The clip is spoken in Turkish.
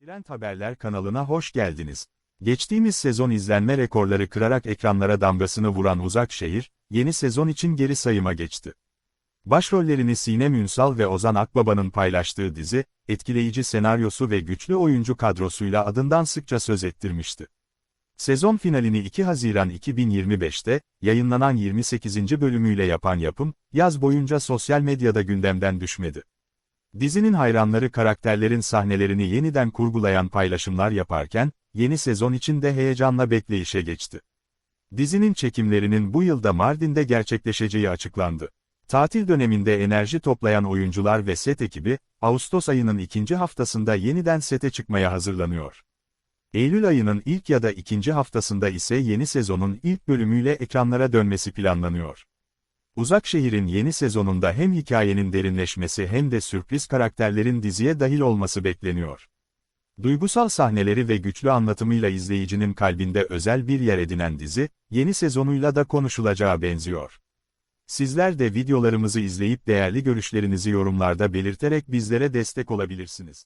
Trend Haberler kanalına hoş geldiniz. Geçtiğimiz sezon izlenme rekorları kırarak ekranlara damgasını vuran Uzak Şehir, yeni sezon için geri sayıma geçti. Başrollerini Sinem Ünsal ve Ozan Akbaba'nın paylaştığı dizi, etkileyici senaryosu ve güçlü oyuncu kadrosuyla adından sıkça söz ettirmişti. Sezon finalini 2 Haziran 2025'te, yayınlanan 28. bölümüyle yapan yapım, yaz boyunca sosyal medyada gündemden düşmedi. Dizinin hayranları karakterlerin sahnelerini yeniden kurgulayan paylaşımlar yaparken, yeni sezon için de heyecanla bekleyişe geçti. Dizinin çekimlerinin bu yılda Mardin'de gerçekleşeceği açıklandı. Tatil döneminde enerji toplayan oyuncular ve set ekibi, Ağustos ayının ikinci haftasında yeniden sete çıkmaya hazırlanıyor. Eylül ayının ilk ya da ikinci haftasında ise yeni sezonun ilk bölümüyle ekranlara dönmesi planlanıyor. Uzak Şehir'in yeni sezonunda hem hikayenin derinleşmesi hem de sürpriz karakterlerin diziye dahil olması bekleniyor. Duygusal sahneleri ve güçlü anlatımıyla izleyicinin kalbinde özel bir yer edinen dizi, yeni sezonuyla da konuşulacağı benziyor. Sizler de videolarımızı izleyip değerli görüşlerinizi yorumlarda belirterek bizlere destek olabilirsiniz.